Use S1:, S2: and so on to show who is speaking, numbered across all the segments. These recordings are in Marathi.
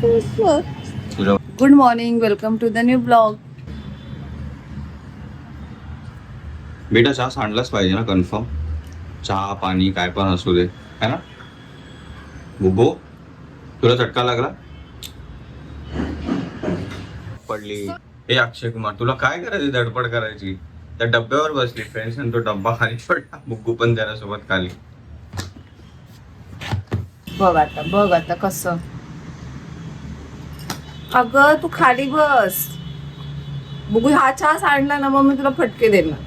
S1: Good morning welcome to the new blog
S2: बेटा चहा सांडलाच पाहिजे ना कन्फर्म चहा पाणी काय पण असू दे. है ना? बुबो तुला चटका लागला? पडली. ए अक्षय कुमार तुला काय करायची धडपड करायची? त्या डब्यावर बसली. फ्रेंड्स आणि तो डब्बा खाली पडला. बुग्गू पण त्याच्यासोबत खाली.
S1: बघ आता बघ आता कसं. अगं तू खाली बस. बघू हा चहा सांडला ना मग मी तुला फटके देणार.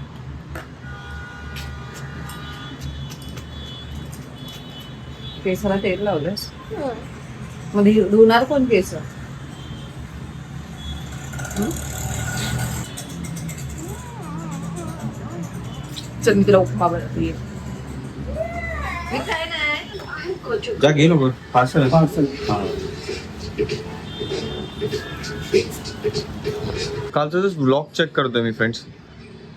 S1: केसाला तेल लावलंस मग धुणार कोण केस? चल मी तुला उपमा बनवते.
S2: जा गेलो बघ पार्सल कालचा जस्ट ब्लॉग चेक करतोय मी फ्रेंड्स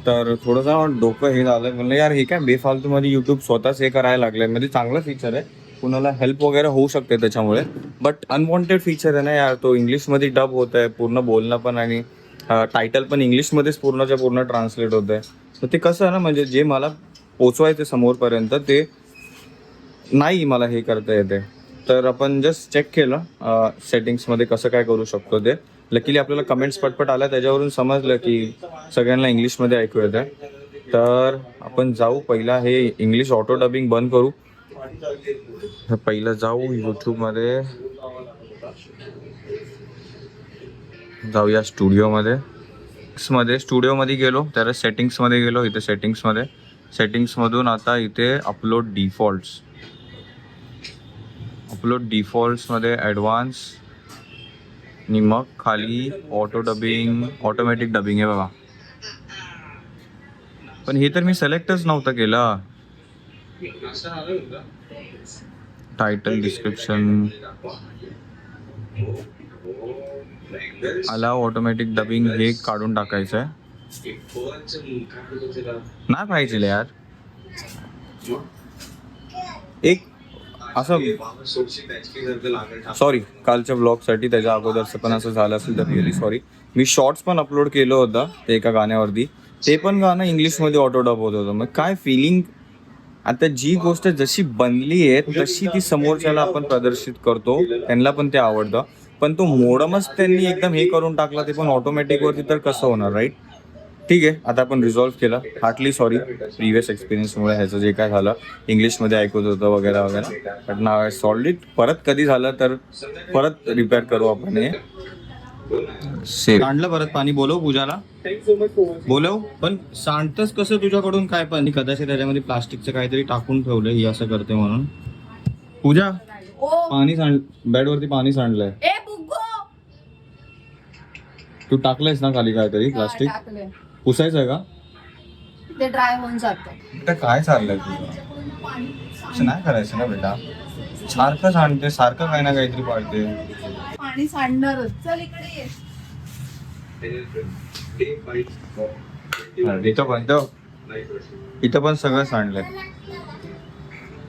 S2: तर थोडंसं डोकं हे झालं म्हणलं यार हे काय बेफालतू मध्ये युट्यूब स्वतःच हे करायला लागलंय. म्हणजे चांगलं फीचर आहे. कुणाला हेल्प वगैरे होऊ शकते त्याच्यामुळे. बट अनवॉन्टेड फीचर आहे ना यार तो इंग्लिशमध्ये डब होत आहे पूर्ण बोलणं पण आणि टायटल पण इंग्लिशमध्येच पूर्णच्या पूर्ण ट्रान्सलेट होत आहे तर ते कसं आहे ना म्हणजे जे मला पोचवायचं समोरपर्यंत ते नाही मला हे करता येते. तर आपण जस्ट चेक केलं सेटिंग्समध्ये कसं काय करू शकतो ते. लकीली आपल्याला कमेंट्स पटपट आल्या त्याच्यावरून समजलं की सगळ्यांना इंग्लिशमध्ये ऐकू येतं तर आपण जाऊ पहिला हे इंग्लिश ऑटो डबिंग बंद करू. पहिलं जाऊ यूट्यूबमध्ये जाऊया स्टुडिओमध्ये मध्ये. स्टुडिओमध्ये गेलो तर सेटिंग्समध्ये गेलो इथे सेटिंग्समध्ये सेटिंग्समधून आता इथे अपलोड डिफॉल्ट्स अपलोड डिफॉल्ट्समध्ये ॲडव्हान्स आणि मग खाली ऑटो डबिंग ऑटोमॅटिक डबिंग आहे बघा. पण हे तर मी सिलेक्टच नव्हतं केलं. Title description allow automatic dubbing हे काढून टाकायचं आहे नाही पाहिजे यार. एक असं सॉरी कालच्या ब्लॉगसाठी त्याच्या अगोदरचं पण असं झालं असेल तर रिअली सॉरी मी शॉर्ट्स पण अपलोड केलं होतं ते एका गाण्यावरती. ते पण गाणं इंग्लिशमध्ये ऑटो डब होत होतं. मग काय फिलिंग आता जी गोष्ट जशी बनली आहे तशी ती समोरच्याला आपण प्रदर्शित करतो. त्यांना पण ते आवडतं. पण तो मोडमच त्यांनी एकदम हे करून टाकला ते पण ऑटोमॅटिक वरती तर कसं होणार राईट ठीक आहे आता आपण रिझॉल्व्ह केलं. हार्टली सॉरी प्रिव्हियस एक्सपिरियन्समुळे ह्याचं जे काय झालं इंग्लिशमध्ये ऐकत होतं वगैरे वगैरे. बट ना सॉल्ड इट परत कधी झालं तर परत रिपेअर करू आपण हे. सांडलं परत पाणी. बोलव पूजाला. बोलव. पण सांडतच कसं तुझ्याकडून? काय पण. कदाचित त्याच्यामध्ये प्लास्टिकचं काहीतरी टाकून ठेवलंय ही असं करते म्हणून. पूजा
S1: ओ.
S2: पाणी सांड बेडवरती पाणी सांडलंय.
S1: ए बुग्गो.
S2: तू टाकलंयस ना खाली काहीतरी प्लास्टिक. पुसायचं का?
S1: ते ड्राय होऊन जातं.
S2: बेटा काय चाललंय तुझं? असं नाही करायचं ना बेटा. सारखं सांडते सारखं काही ना काहीतरी पाडते
S1: पाणी सांडणारच. चल इकडे ये.
S2: इथं पण इथं. इथं पण सगळं सांडलंय.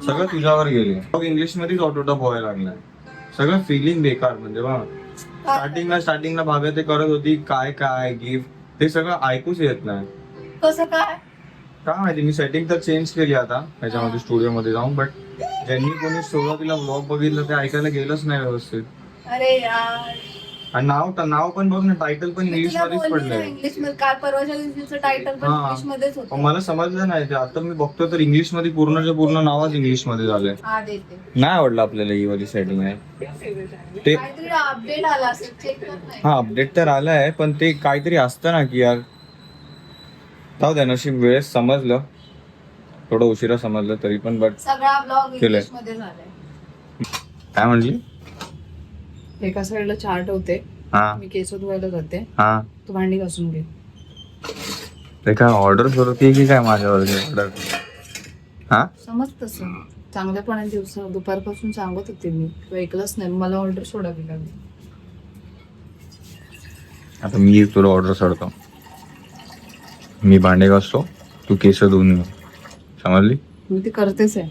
S2: सगळं तुझ्यावर गेले मग इंग्लिश मध्येच ऑटोटॉप व्हायला लागलाय. सगळं फिलिंग बेकार म्हणजे बा स्टार्टिंगला स्टार्टिंगला भाव्या ते करत होती. काय काय गिफ्ट ते सगळं ऐकूच येत नाही.
S1: कसं काय?
S2: काय माहिती मी सेटिंग तर चेंज केली आता ह्याच्यामध्ये स्टुडिओ मध्ये जाऊन बट ज्यांनी कोणी सुरुवातीला ब्लॉग बघितलं ते ऐकायला गेलंच नाही व्यवस्थित.
S1: अरे यार.
S2: आणि नाव नाव पण बघ ना टायटल पण इंग्लिश मध्येच पडलंय.
S1: इंग्लिशमध्ये. काल परवाच्या दिवशीचं टायटल पण
S2: हा.
S1: इंग्लिश मध्येच
S2: पण
S1: होतं
S2: मला समजलं नाही ते. आता मी बघतो तर इंग्लिशमध्ये पूर्णच्या पूर्ण नावच इंग्लिशमध्ये झालंय.
S1: हा देते.
S2: नाही आवडलं आपल्याला ही वाली सेटिंग आहे. ते
S1: काहीतरी अपडेट आला असेल. चेक कर नाही.
S2: हा अपडेट तर आलाय पण ते काहीतरी असतं ना की यार. जाऊ द्या नशीब वेळेस समजलं. थोडं उशिरा समजलं तरी पण बट
S1: सगळा ब्लॉग
S2: केलंय.
S1: इंग्लिशमध्ये झालाय.
S2: काय म्हणली?
S1: एका साईडला चार्ट होते
S2: हा.
S1: मी केस धुवायला जाते.
S2: हा.
S1: तू भांडी घासून घे
S2: ते काय ऑर्डर करते की काय माझ्यावरती ऑर्डर हा?
S1: समज तसं. चांगल्यापणा दिवस दुपारपासून सांगत होते मी. तू ऐकलंच नाही. मला ऑर्डर सोडावी लागली.
S2: आता मी तुला ऑर्डर सोडतो. मी भांडे घासतो. तू केस धुवून घे. समजली?
S1: मी ती करतेच आहे.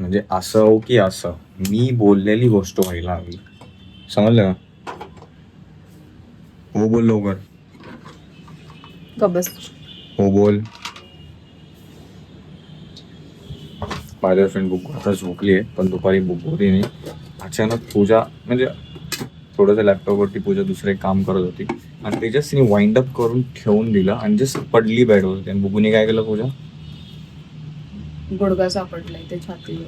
S2: म्हणजे असं हो की असं? मी बोललेली गोष्ट व्हायला हवी समजलं का? हो बोल लवकर. हो बोल. माझ्या फ्रेंड बुक आता झोपली आहे पण दुपारी बुक होती नाही. अचानक पूजा म्हणजे थोडंसं लॅपटॉपवरती पूजा दुसरं काम करत होती. आणि ते जस्ट तिने वाइंड अप करून ठेवून दिलं आणि जस्ट पडली बेडवरती आणि बुकूने काय केलं पूजा?
S1: गुडगा सापडलाय ते छातीवर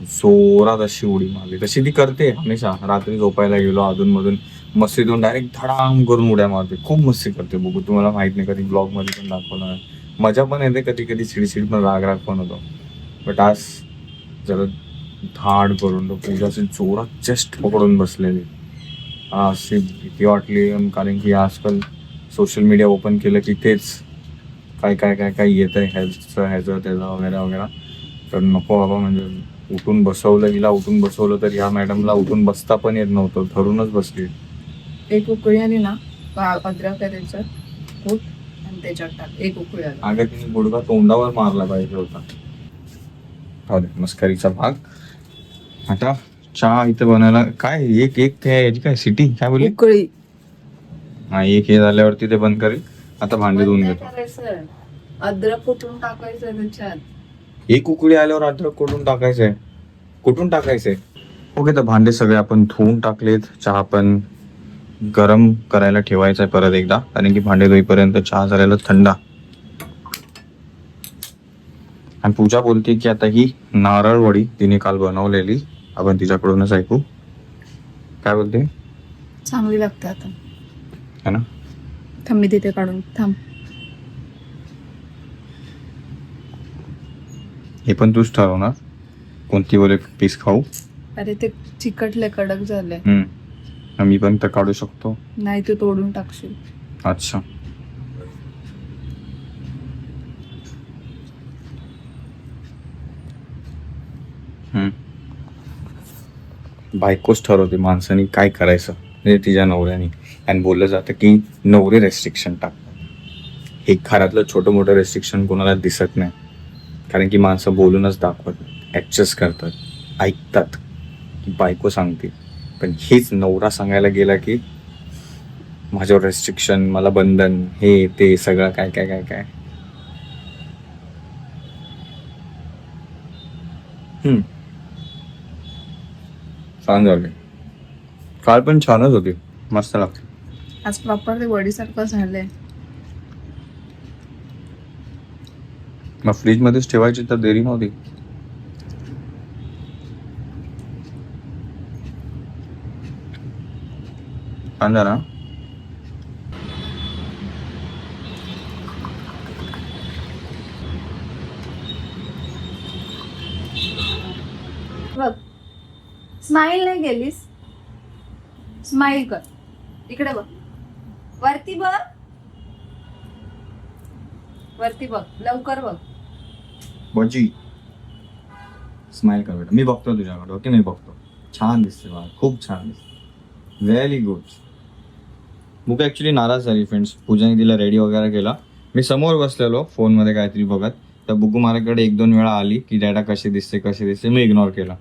S2: जोरात अशी उडी मारली. तशी ती करते हमेशा. रात्री झोपायला गेलो अधूनमधून मस्तीतून डायरेक्ट धडाम करून उड्या मारते. खूप मस्ती करते बघू. तुम्हाला माहीत नाही कधी ब्लॉगमध्ये पण दाखवणार मजा पण येते कधी कधी चिडचिड पण राग राग पण होतो. बट आज जरा धाड करून तो पूजाचे जोरात चेस्ट पकडून बसलेली. अशी भीती वाटली कारण की आजकाल सोशल मीडिया ओपन केलं की तेच काय काय काय काय येत आहे हेल्थचं ह्याचं त्याचं वगैरे वगैरे. तर नको बाबा म्हणजे उठून बसवलं हिला उठून बसवलं तर ह्या मॅडमला उठून बसता पण येत नव्हतं धरूनच बसली.
S1: एक उकळी आली ना अद्रक आहे त्याच्यात कूट आणि त्याच्यात टाक एक उकळी आली.
S2: अगं तिने गुडघा तोंडावर मारला पाहिजे होता. हो दे मस्करीचा भाग. आता चहा इथं बनायला काय एक एक ते याची काय सिटी काय बोलली?
S1: उकळी.
S2: हा एक हे झाल्यावरती ते बंद करेल. आता भांडे धुवून घेतो?
S1: अद्रक कुठून टाकायचं त्याच्यात?
S2: एक उकळी आल्यावर अद्रक कुठून टाकायचंय? कुठून टाकायचंय? ओके तर भांडे सगळे आपण धुवून टाकलेत. चहा पण गरम करायला ठेवायचा आहे परत एकदा. कारण की भांडे धुईपर्यंत चहा झालेला थंडा. आणि पूजा बोलते की आता ही नारळवडी तिने काल बनवलेली. आपण तिच्याकडूनच ऐकू. काय बोलते?
S1: चांगली लागते आता.
S2: है ना?
S1: थांब मी तिथे काढून थांब.
S2: हे पण तूच ठरवणार. कोणती बोले पीस खाऊ?
S1: अरे ते चिकटले कडक झाले.
S2: हम्म. मी पण तर काढू शकतो.
S1: नाही तू तोडून टाकशील.
S2: अच्छा. बायकोच ठरवते माणसाने काय करायचं. म्हणजे तिच्या नवऱ्याने. आणि बोललं जातं की नवरे रेस्ट्रिक्शन टाकतात हे घरातलं छोटं मोठं रेस्ट्रिक्शन कोणाला दिसत नाही. कारण की माणसं बोलूनच दाखवत ॲडजस्ट करतात ऐकतात की बायको सांगते. पण हेच नवरा सांगायला गेला की माझ्यावर रेस्ट्रिक्शन मला बंधन हे ते सगळं काय काय काय काय. छान झाले. काल पण छानच होती. मस्त लागते
S1: आज प्रॉपर ते वडीसारखं झालंय.
S2: मग फ्रीजमध्येच ठेवायची तर देरी नव्हती. छान ना?
S1: बघ स्माइल नाही गेलीस स्माइल कर. इकडे बघ. वरती बघ. वरती बघ. लवकर बघ.
S2: बजी स्माइल कर बेटा। मी बघतो तुझ्याकडे ओके मी बघतो छान दिसते बा खूप छान दिसते व्हेरी गुड बुक ॲक्च्युली नाराज झाली फ्रेंड्स पूजाने तिला रेडी वगैरे केला. मी समोर बसलेलो फोनमध्ये काहीतरी बघत. तर बुकू माझ्याकडे एक दोन वेळा आली की डॅडा कशी दिसते कसे दिसते? मी इग्नोर केला.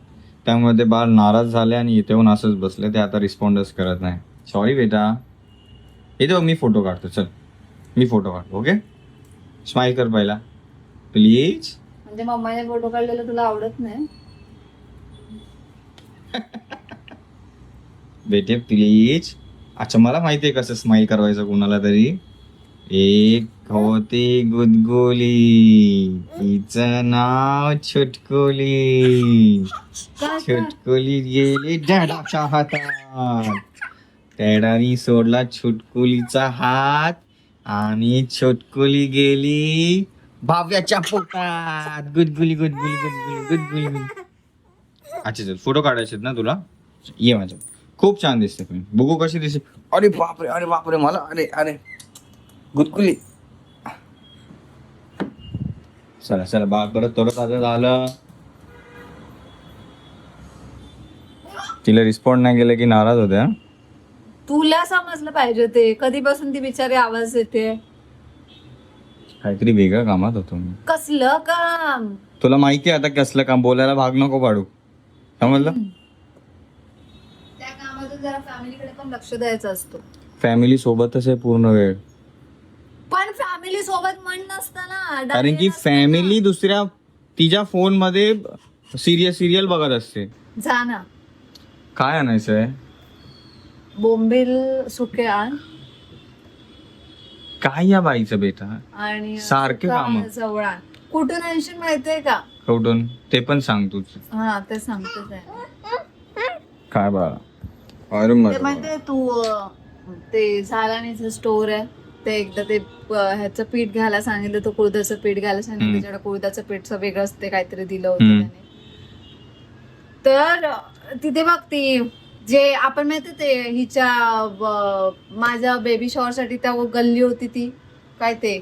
S2: त्यामुळे ते बाळ नाराज झाले आणि इथे येऊन असंच बसले. ते आता रिस्पॉन्डच करत नाही. सॉरी बेटा. इथे बघ मी फोटो काढतो. चल. मी फोटो काढतो ओके स्माईल कर पहिला. प्लीज
S1: म्हणजे मम्माने फोटो काढलेला तुला आवडत नाही.
S2: बेटे प्लीज अच्छा मला माहिती आहे कसं स्माईल करायचं कोणाला तरी. एक होती गुदगुली. तिचं नाव छुटकुली. छुटकुली गेली डॅडाच्या हातात. डॅडानी सोडला छुटकुलीचा हात. आणि छुटकुली गेली भाव्याच्या पोटात. गुदगुली गुदगुली गुदगुली गुदगुली गुदगुली अच्छा चल फोटो काढायचे ना तुला ये माझ्या. खूप छान दिसते तुम्ही. बघू कशी दिसते. अरे बापरे अरे बापरे मला अरे अरे. गुदगुली चला चला बा परत परत आता झालं. तिला रिस्पॉन्ड नाही केलं की नाराज होते हा.
S1: तुला समजलं पाहिजे ते कधीपासून ती बिचारी आवाज देते?
S2: काहीतरी वेगळ्या कामात होतो मी.
S1: कसलं काम?
S2: तुला माहिती आहे आता कसलं काम? बोलायला भाग नको पाडू. समजलं
S1: त्या कामातून जरा फॅमिलीकडे पण लक्ष द्यायचं असतो.
S2: फॅमिली सोबतच आहे पूर्ण वेळ.
S1: पण फॅमिली सोबत मन नसतं ना
S2: कारण की फॅमिली दुसऱ्या तिच्या फोनमध्ये सिरियल सिरियल बघत असते.
S1: जा ना.
S2: काय आणायचं आहे
S1: बोंबील सुके आण.
S2: काय या बाईचं बेटा?
S1: आणि
S2: सारखे कामं.
S1: जवळ कुठून आणशील माहितीये का?
S2: कवटून ते पण सांग तूच
S1: हा ते सांगतेच आहे
S2: काय बाळा? अरे
S1: ते माहितीये तू अं, ते झालानीचं स्टोर आहे. ते एकदा ते अं, ह्याचं पीठ घ्यायला सांगितलं तो कुळदाचं पीठ घ्यायला सांगितलं.
S2: हम्म.
S1: त्याच्याकडे कुळदाचं पीठचं वेगळंच ते काहीतरी दिलं होतं
S2: हम्म.
S1: त्याने. तर अं, तिथे बघ ती जे आपण माहिती ते हिच्या माझ्या बेबी शॉवर साठी त्या गल्ली होती ती. काय ते?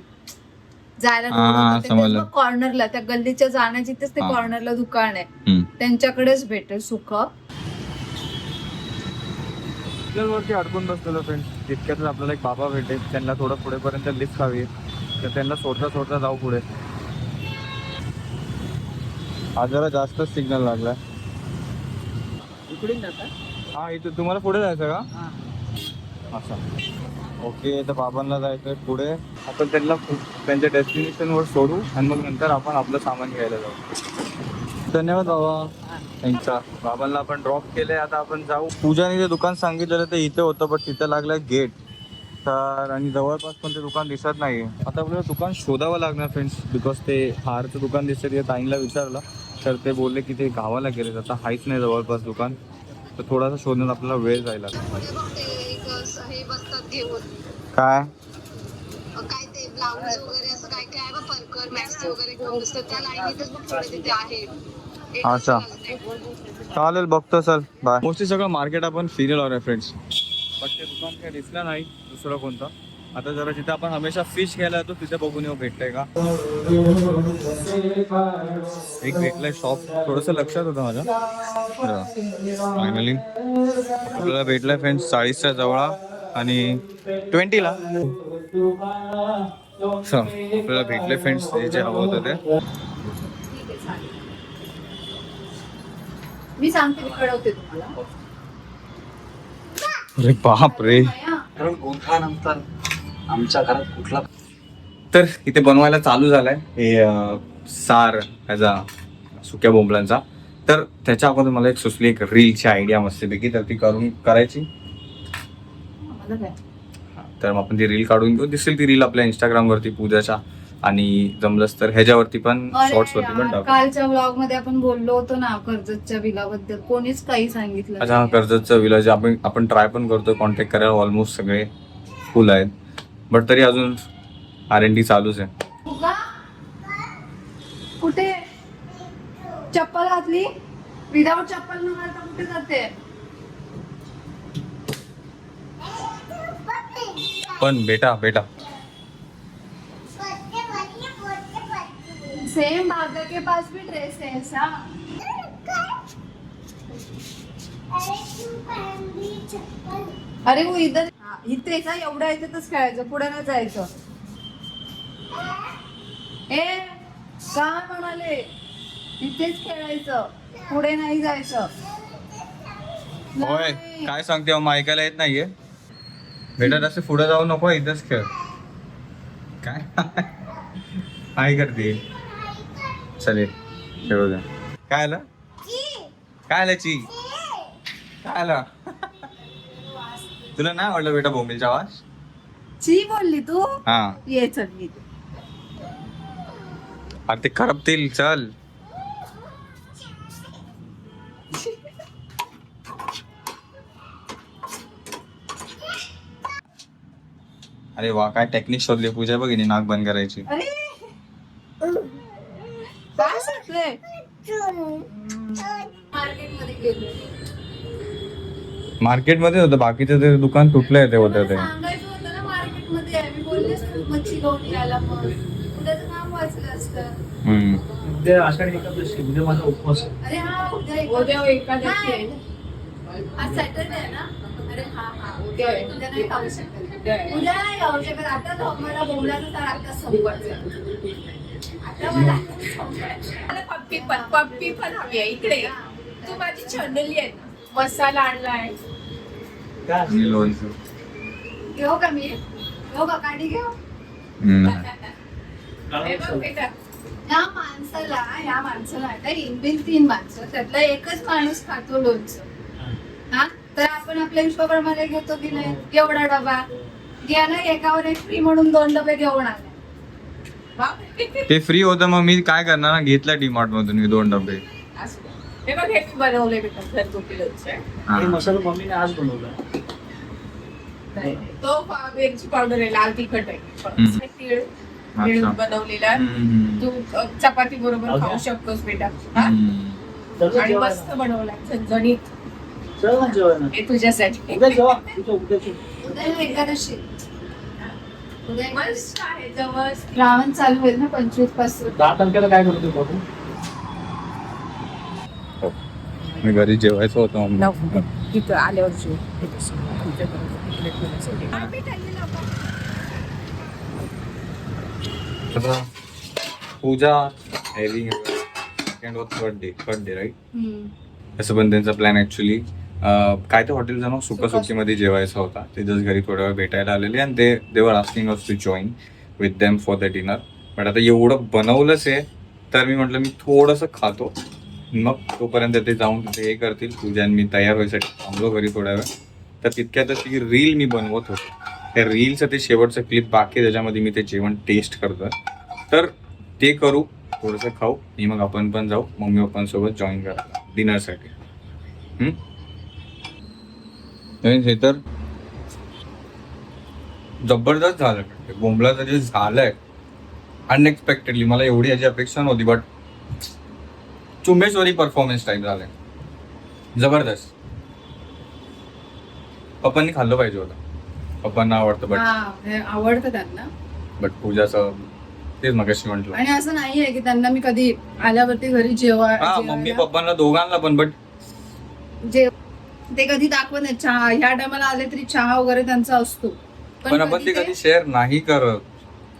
S1: जायला. कॉर्नरला त्या गल्लीच्या जाण्याची तिथेच ते
S2: हा.
S1: कॉर्नरला दुकान आहे. त्यांच्याकडेच भेटेल सुख.
S2: वरती अडकून बसलेलो फ्रेंड तितक्यातच आपल्याला एक बाबा भेटेल त्यांना थोडं पुढेपर्यंत लिफ्ट हवी तर त्यांना सोडता सोडता जाऊ पुढे. हा जरा जास्त सिग्नल लागलाय हा इथे तुम्हाला पुढे जायचं का? असं ओके तर बाबांना जायचंय पुढे. आपण त्यांना त्यांच्या डेस्टिनेशन वर सोडू आणि मग नंतर आपण आपलं सामान घ्यायला जाऊ. धन्यवाद बाबा. त्यांचा बाबांना आपण ड्रॉप केले आता आपण जाऊ. पूजाने जे दुकान सांगितलेलं ते इथे होतं पण तिथे लागलं गेट तर आणि जवळपास पण ते दुकान दिसत नाही आता आपल्याला दुकान शोधावं लागणार फ्रेंड्स बिकॉज ते हारचं दुकान दिसतं ते ताईंला विचारलं. तर ते बोलले की ते गावाला गेले आता हायच नाही जवळपास दुकान. तर थोडासा शोधण्यात आपल्याला वेळ जायला काय
S3: काय? ते ब्लाऊज वगैरे असं काय काय बघ परकर वगैरे घेऊन बसतात त्या लाईनीतच बघ तिथे
S2: अच्छा. चालेल बघतो चल बाय मोस्टली सगळं मार्केट आपण फिरेल आहे फ्रेंड्स बट ते दुकान काही दिसलं नाही दुसरं कोणतं? आता जरा जिथे आपण हमेशा फिश घ्यायला येतो तिथे बघून येऊ भेटतंय का? एक भेटलंय शॉप थोडस लक्षात होतं माझ्या. फायनली आपल्याला भेटलंय फ्रेंड्स चाळीसच्या जवळ आणि ट्वेंटीला आपल्याला भेटले फ्रेंड्स जे हवं होतं ते.
S1: मी सांगते मी कळवते तुम्हाला.
S2: अरे बाप रे
S4: कारण गोठ्यानंतर आमच्या घरात कुठला
S2: तर इथे बनवायला चालू झालाय. हे अं, सार ह्याचा सुक्या बोंबलांचा. तर त्याच्या अगोदर मला एक सुचली एक रीलची आयडिया मस्तपैकी तर ती करून करायची.
S1: मला काय?
S2: तर मग आपण ती रील काढून घेऊ. दिसेल ती रील आपल्या इंस्टाग्राम वरती पूजाच्या. आणि जमलंच तर ह्याच्यावरती पण
S1: अरे
S2: शॉर्ट्स वरती पण
S1: यार,
S2: टाकू.
S1: कालच्या ब्लॉगमध्ये आपण बोललो होतो ना कर्जतच्या बिलाबद्दल कोणीच काही सांगितलं
S2: अच्छा हा कर्जतचं विलाज. आपण आपण ट्राय पण करतोय. कॉन्टॅक्ट करायला ऑलमोस्ट सगळे फुल आहेत. बट तरी अजून आर एन डी चालूच आहे.
S1: कुठे? चप्पल घातली? विदाऊट चप्पल न घालता कुठे जाते?
S2: पण बेटा बेटा.
S1: सेम भागा के पास भी ड्रेस है ऐसा. अरे वो इधर हा, इथे का एवढ्या याच्यातच खेळायचं पुढे नाही जायचं. ए काय म्हणाले? इथेच खेळायचं पुढे नाही जायचं.
S2: होय
S1: नाही.
S2: काय सांगते अहो, मग ऐकायला येत नाहीये. बेटा जास्त पुढे जाऊ नको इथंच खेळ. काय? काय करते? चालेल खेळू द्या. काय आलं? काय आलं ची? काय आलं. तुला नाही आवडलं बेटा बोंबीलचा आवाज?
S1: ची बोलली तू?
S2: हा.
S1: ये चल मी
S2: अरे ते खरपतील चल. अरे वा काय टेक्निक शोधली पूजा बघितली नाक बंद करायची.
S1: अरे काय सुटले मार्केटमध्ये गेलो
S2: मार्केटमध्ये होतं बाकीचं ते दुकान तुटलंय ते होतं ते.
S1: सांगायचं होतं ना मार्केटमध्ये आहे. मी बोललेच ना मच्छी घेऊन यायला मग. उद्याचं नाव वाचलं असतं.
S2: हम्म.
S4: उद्या आषाढी एकादशी उद्या माझा उपवास आहे.
S1: अरे हा उद्या उद्या एकादशी आहे. आज सॅटरडे आहे ना? अरे हा हा. उद्या आहे. उद्या नाही खाऊ शकत. उद्या नाही खाऊ शकत. आता मला बोलायचं तर आता संपवायचं. आता मला आता संपवायचं. मला पप्पी पण पप्पी पण हवी आहे. इकडे.
S5: तू माझी छंडली आहे. ना. मसाला आणलाय.
S2: लोणचं
S1: घेऊ का मी? घेऊ का? काठी घेऊ.
S5: हे बघ बेटा
S1: या माणसाला या माणसाला आता इनबिन तीन माणसं त्यातला एकच माणूस खातो लोणचं. हा? तर आपण आपल्या हिशोबाप्रमाणे घेतो की नाही? एवढा डबा. घ्या ना एकावर एक फ्री म्हणून दोन डबे घेऊन आले.
S2: ते फ्री होतं मग मी काय करणार ना? घेतलं डीमार्ट मधून मी दोन डबे.
S5: हे बघ हे मी बनवलंय बेटा घरगुती लोणचं आहे.
S2: हा.
S4: हे मसाला मम्मीने आज बनवला
S5: तो पा- मिरची पावडर आहे लाल तिखट आहे
S2: हम्म.
S5: तीळ तीळ
S2: अच्छा.
S5: बनवलेला आहे.
S2: हम्म.
S5: तू अ, चपाती बरोबर. खाऊ शकतोस बेटा हा?
S2: हम्म.
S4: चल
S5: आणि
S4: जेवायला.
S5: मस्त बनवलाय झणझणीत
S4: चल ना जेवायला
S5: हे तुझ्यासाठी
S4: उद्या जेवा तुझ्या उद्याची
S1: उद्या एकादशी उद्या
S5: मस्त आहे जवळ
S1: श्रावण चालू होईल ना पंचवीसपासून
S4: दहा तारखेला काय करतो बघू
S2: मी घरी जेवायचं होतं.
S5: तिथं आल्यावर
S2: आता Pooja having second was third day third day right असं पण त्यांचा प्लॅन ऍक्च्युली काय ते हॉटेल जाणं सुकासुकीमध्ये जेवायचा होता. ते जस्ट घरी थोड्या वेळ भेटायला आलेले आणि ते they were asking us to join with them for the dinner but आता एवढं बनवलंच आहे तर मी म्हटलं मी थोडंसं खातो. मग तोपर्यंत ते जाऊन तिथे हे करतील पूजा आणि मी तयार व्हायसाठी. थांबलो घरी थोड्या वेळ. तर तितक्यातच ती रील मी बनवत होतो त्या रीलचं ते शेवटचं क्लिप बाकी त्याच्यामध्ये मी ते जेवण टेस्ट करतो तर ते करू थोडंसं खाऊ आणि मग आपण पण जाऊ मम्मी पप्पांसोबत जॉईन करायला डिनरसाठी नाही, हे तर जबरदस्त झालं. ते बोंबलाचं जे झालंय अनएक्सपेक्टेडली मला एवढी याची अपेक्षा नव्हती बट चुंबेश्वरी परफॉर्मन्स टाईप झालाय. जबरदस्त. पप्पांनी खाल्लं पाहिजे होतं. पप्पांना आवडतं बट
S1: हा हे आवडतं त्यांना.
S2: बट पूजाचं तेच मगाशी म्हटलं.
S1: आणि असं नाहीये की त्यांना मी कधी आल्यावरती घरी जेवा
S2: हा मम्मी पप्पांना दोघांना पण बट
S1: जे ते कधी दाखवत नाही चहा ह्या टायमाला आले तरी चहा वगैरे त्यांचा असतो.
S2: पण आपण ते कधी शेअर नाही करत.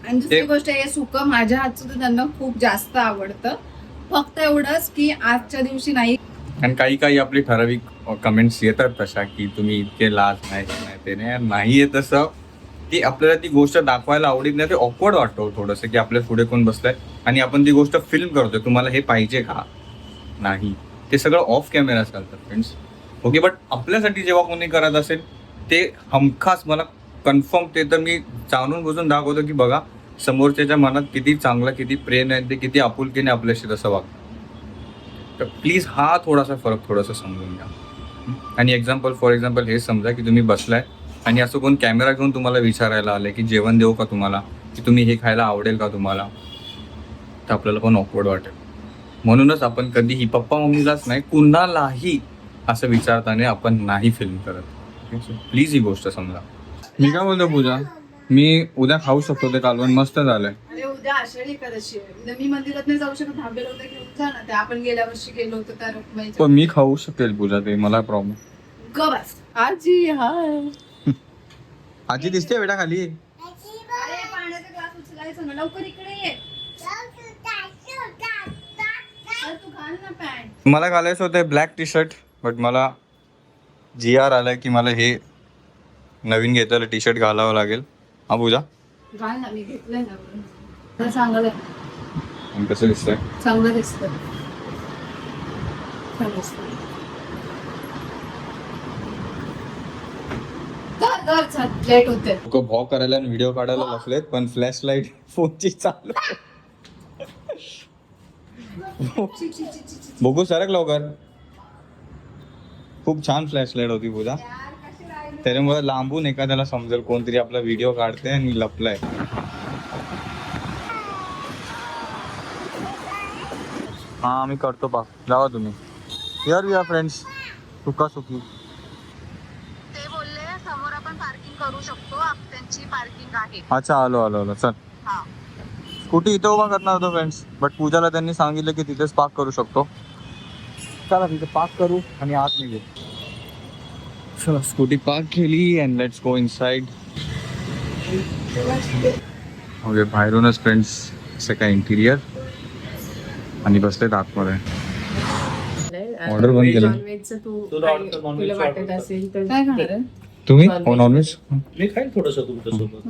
S1: आणि दुसरी
S2: ते-
S1: गोष्ट हे सुक माझ्या हातचं तर त्यांना खूप जास्त आवडतं. फक्त एवढंच की आजच्या दिवशी नाही.
S2: आणि काही काही आपली ठराविक कमेंट्स येतात तशा की तुम्ही इतके लाज नाही नाही ते नाही नाहीये तसं की आपल्याला ती गोष्ट दाखवायला आवडत नाही ते ऑकवर्ड वाटतो थोडंसं की आपल्या पुढे कोण बसलाय. आणि आपण ती गोष्ट फिल्म करतोय तुम्हाला हे पाहिजे का? नाही. ते सगळं ऑफ कॅमेरा चालतं फ्रेंड्स ओके बट आपल्यासाठी जेव्हा कोणी करत असेल ते हमखास मला कन्फर्म ते तर मी जाणून बुजून दाखवतो की बघा समोरच्याच्या मनात किती चांगलं किती प्रेम आहे ते किती आपुलकीने आपल्याशी तसं वागतं. तर प्लीज हा थोडासा फरक थोडासा समजून घ्या. आणि एक्झाम्पल फॉर एक्झाम्पल हे समजा की तुम्ही बसलाय आणि असं कोण कॅमेरा घेऊन तुम्हाला विचारायला आलं की जेवण देऊ का तुम्हाला? की तुम्ही हे खायला आवडेल का तुम्हाला? तर आपल्याला पण ऑकवर्ड वाटेल. म्हणूनच आपण कधीही पप्पा मम्मीलाच नाही कुणालाही असं विचारताना आपण नाही फिल्म करत. प्लीज ही गोष्ट समजा. मी काय बोलतो पूजा? मी उद्या खाऊ शकतो ते कालवण मस्त झालंय.
S1: अरे उद्या आषाढी एकादशी आहे. उद्या मी मंदिरात नाही जाऊ शकत होते घेऊन जा ना. ते आपण गेल्या वर्षी गेलो होतो रुक्माईच्या
S2: पण मी खाऊ शकेल पूजा ते मला प्रॉब्लेम
S1: ग बस. आजी हाय.
S2: आजी दिसते बेटा खाली.
S1: अरे पाण्याचा ग्लास उचलायचा ना. लवकर इकडे ये. अरे तू घाल ना पॅन्ट.
S2: मला घालायचं होतं ब्लॅक टी शर्ट बट मला जी आर आलाय की मला हे नवीन घेतलेलं टी शर्ट घालावं लागेल. हा पूजा
S1: घाल ना मी घेतलंय ना. तर चांगलं
S2: आणि कसं दिसतंय?
S1: चांगलं दिसतं छान दिसतं. धर, धर, चल, लेट होते.
S2: लोक भॉ करायला आणि व्हिडिओ काढायला बसलेत पण फ्लॅश लाइट फोनची चालू. बघू सरक लवकर. खूप छान फ्लॅश लाइट होती पूजा. त्याच्यामुळे लांबून एखाद्याला समजेल कोणतरी आपला व्हिडिओ काढते आणि लपलाय. हा मी करतो पा. लावा तुम्ही. यार या फ्रेंड्स सुका सुकी
S3: ते बोलले समोर आपण पार्किंग करू शकतो. आप- त्यांची पार्किंग आहे.
S2: अच्छा आलो आलो आलो. चल.
S3: हा.
S2: स्कूटी इथं उभा करणार होतो फ्रेंड्स बट पूजाला त्यांनी सांगितलं की तिथेच पार्क करू शकतो. चला तिथे पार्क करू आणि आत निघू. चला स्कूटी पार्क केली and let's go inside okay बाहेरूनच फ्रेंड्स असं काय इंटिरियर आणि बसलेत आतमध्ये. Order बंद केलं. तुम्ही. नॉनव्हेज
S4: मी खाईन थोडस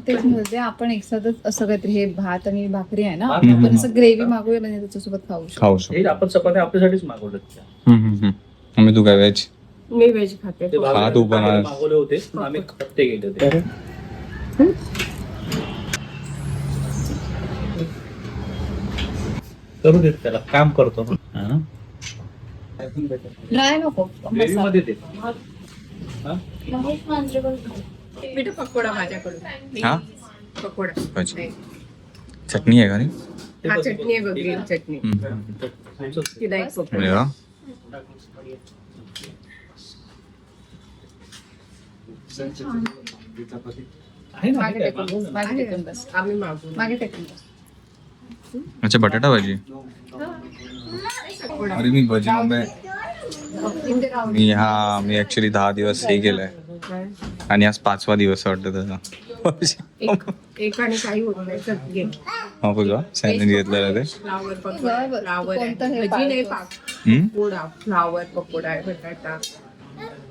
S1: तेच म्हणते आपण एक साथच असं काहीतरी हे भात आणि भाकरी आहे ना आपण असं ग्रेव्ही मागूया म्हणजे त्याच्यासोबत खाऊ शकतो.
S2: खाऊ
S4: हे आपण चपात्या आपल्यासाठीच मागवलं
S2: शकतो मी तू काय व्हेज
S5: मी व्हेज खाते.
S4: ते
S2: हा, तू पण आज.
S4: मागवले होते पण आम्ही ते. गेले होते करू देत त्याला काम करतो ना. हा ना?
S1: ड्राय नको मसाला.
S4: मध्ये
S5: पकोडा माझ्याकडून.
S2: हा?
S5: पकोडा.
S2: भाजी चटणी आहे का रे?
S4: ते
S5: हा
S4: बस-
S5: चटणी आहे बघ ग्रीन चटणी.
S4: तुमचं-
S5: तिला एक पकोडा.
S2: अरे वा.
S4: आहे ना,
S1: मागे
S4: ठीक आहे,
S1: टेकून
S4: मागव
S1: बस,
S4: ना.
S1: मागे टेकून बस.
S5: आम्ही मागू
S1: मागे टेकून बस.
S2: अच्छा बटाटा भाजी. अरे मी भजी मुंबई. मी हा मी ऍक्च्युली दहा दिवस हे केलंय. आणि आज पाचवा दिवस वाटतं त्याचा.
S5: एक एकाने काही होत नाही चल, घे.
S2: हा बघा सॅलरी घेतलेलं ते.
S5: फ्लावर पकोडा
S1: बरं.
S5: फ्लावर आहे.
S1: कोणतं हे
S5: भजी नाही
S1: पाळतो?
S5: पाक.
S2: हम्म?
S5: पोळा फ्लावर पकोडा आहे बटाटा.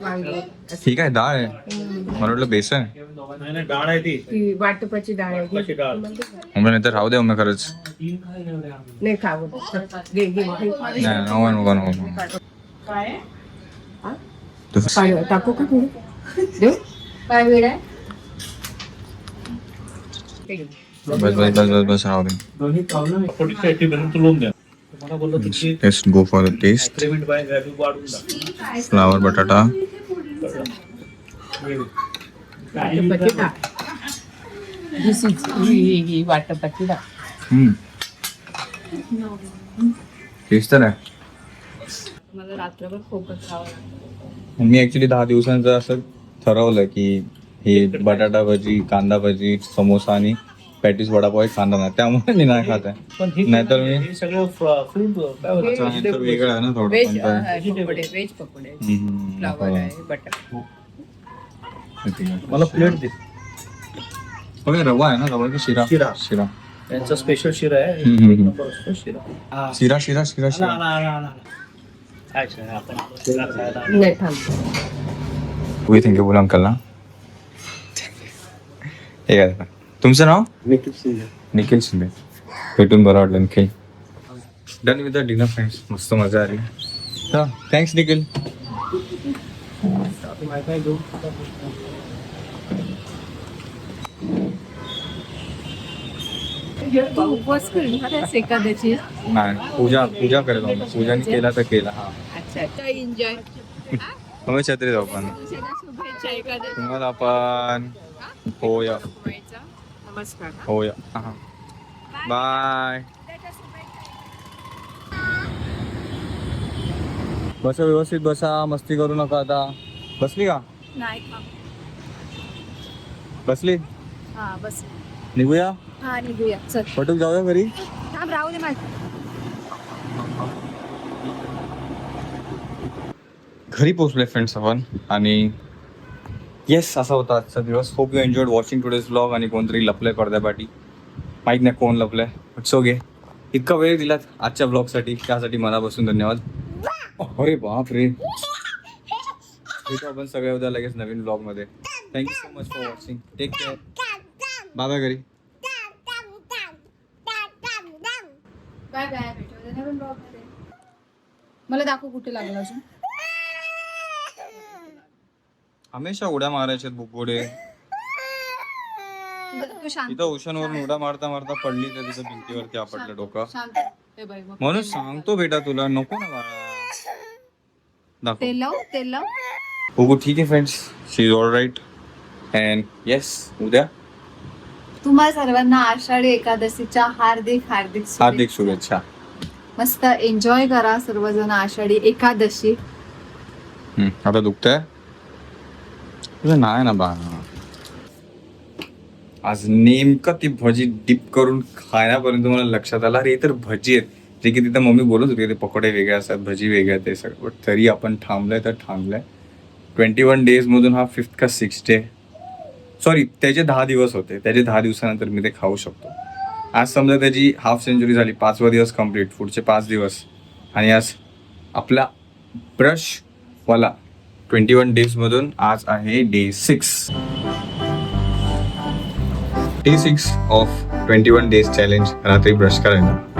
S2: ठीक आहे डाळ आहे. मला वाटलं बेसन आहे.
S4: नाही, नाही, डाळ आहे ती.
S5: ती वाटपाची डाळ आहे.
S4: वाटपाची डाळ.
S2: म्हणलं नाही तर राहू दे मग खरंच.
S5: नाही खावं घे घे घे.
S2: नाही नको नको नको नको.
S5: काय?
S2: तू-
S5: काय टाकू का थोडं देऊ?
S1: काय वेळ आहे?
S5: ते घे.
S2: बस बस बस बस बस राहू दे.
S4: फोर्टी एटी पर्यंत लोन द्या. तुम्हाला बोललो तुमची
S2: let's go for the test
S4: agreement by value वाढून द्या
S2: फ्लावर बटाटा
S5: वाटपाची डाळ This is ही। ही ही वाटपाची डाळ
S2: टेस्ट तर आहे
S1: मला रात्रभर फोकस राहावं लागतं
S2: मी ऍक्च्युली दहा दिवसांचं असं ठरवलं की हे बटाटा भजी कांदा भजी समोसा आणि पॅटीस वडापाव हे खाणार नाही त्यामुळे मी नाही खात आहे
S4: पण हे
S2: नाहीतर मी-
S4: हे सगळं फ्रूट काय होतं
S2: अच्छा, हे तर वेगळं आहे ना थोडं
S5: व्हेज
S2: पण काय.
S5: पकोडे व्हेज पकोडे
S2: हम्म, हम्म,
S5: फ्लावर
S2: नको.
S5: आहे बटाटा
S2: ठीक आहे.
S4: मला प्लेट दे
S2: बघा रवा आहे ना रवा की शिरा
S4: शिरा.
S2: शिरा
S4: यांचा स्पेशल शिरा आहे
S2: हम्म, हम्म,
S4: एक
S2: हम्म.
S4: नंबर असतो शिरा हा.
S2: शिरा शिरा शिरा
S4: आला,
S2: शिरा
S4: आपण खायला आलो.
S5: नाही थांब
S2: वी थँक्यू बोला अंकलला हे काय तुमचं नाव? निखिल शिंदे. भेटून बरं वाटलं Nikhil. Done with the dinner friends मस्त मजा आली. थँक्स निखिल.
S1: तू उपवास करणार आहेस एखाद्याची
S2: नाही पूजा पूजा करेल आम्ही. पूजाने केला तर केला हा.
S5: अच्छा एन्जॉय
S2: मग छत्री जाऊ पण.
S5: शुभेच्छा एखाद्या
S2: तुम्हाला पण. होया
S5: नमस्कार.
S2: होया. हा. बाय बसा व्यवस्थित बसा. मस्ती करू नका आता. बसली का?
S1: नाही
S2: बसली?
S1: हा बस
S2: निघूया?
S1: हा निघूया. चल.
S2: पटूक जाऊया घरी?
S1: थांब राहू दे
S2: घरी पोहोचले फ्रेंड्स आपण आणि येस असा होता आजचा दिवस. Hope you enjoyed watching today's blog आणि कोणतरी लपलंय पडद्यापाठी. माहीत नाही कोण लपलंय? सो घे इतका वेळ दिलात आजच्या ब्लॉगसाठी त्यासाठी मनापासून धन्यवाद. अरे बाप रे भेटू आपण सगळ्या उद्या लगेच नवीन ब्लॉगमध्ये thank you so much for watching take care बाबा घरी.
S1: भेटू नवीन मला दाखव कुठे लागला अजून.
S2: हमेशा उड्या मारायच्यात बुकोडे
S1: तू शांत.
S2: इथं ओशनवरून उड्या मारता मारता पडली तर तिथं भिंतीवरती आपटलं डोकं.
S1: शांत. हे बाई मग
S2: म्हणून सांगतो बेटा तुला नको ना बाळा. दाखव.
S1: तेल लाव तेल लाव.
S2: बघू ठीक आहे friends she is all right and yes उद्या.
S1: तुम्हा सर्वांना आषाढी एकादशीच्या हार्दिक हार्दिक
S2: हार्दिक
S1: शुभेच्छा.
S2: शुभेच्छा
S1: मस्त एन्जॉय करा सर्वजण आषाढी एकादशी.
S2: हम्म, आता दुखतंय? तुझं नाही ना बा. आज नेमकं ती भजी डिप करून खाण्यापर्यंत मला लक्षात आलं. अरे हे तर भजी आहेत. जे की तिथं मम्मी बोलत होती ते पकोडे वेगळे असतात भजी वेगळ्या आहेत ते सगळं. बट तरी आपण थांबलंय तर थांबलंय. ट्वेंटी वन डेजमधून हा फिफ्थ का सिक्स डे सॉरी त्याचे दहा दिवस होते. त्याचे दहा दिवसानंतर मी ते खाऊ शकतो. आज समजा त्याची हाफ सेंचुरी झाली पाचवा दिवस कंप्लीट पुढचे पाच दिवस. आणि आज आपला ब्रशवाला ट्वेंटी वन डेज मधून आज आहे day six day six of twenty one days challenge रात्री ब्रश करायला.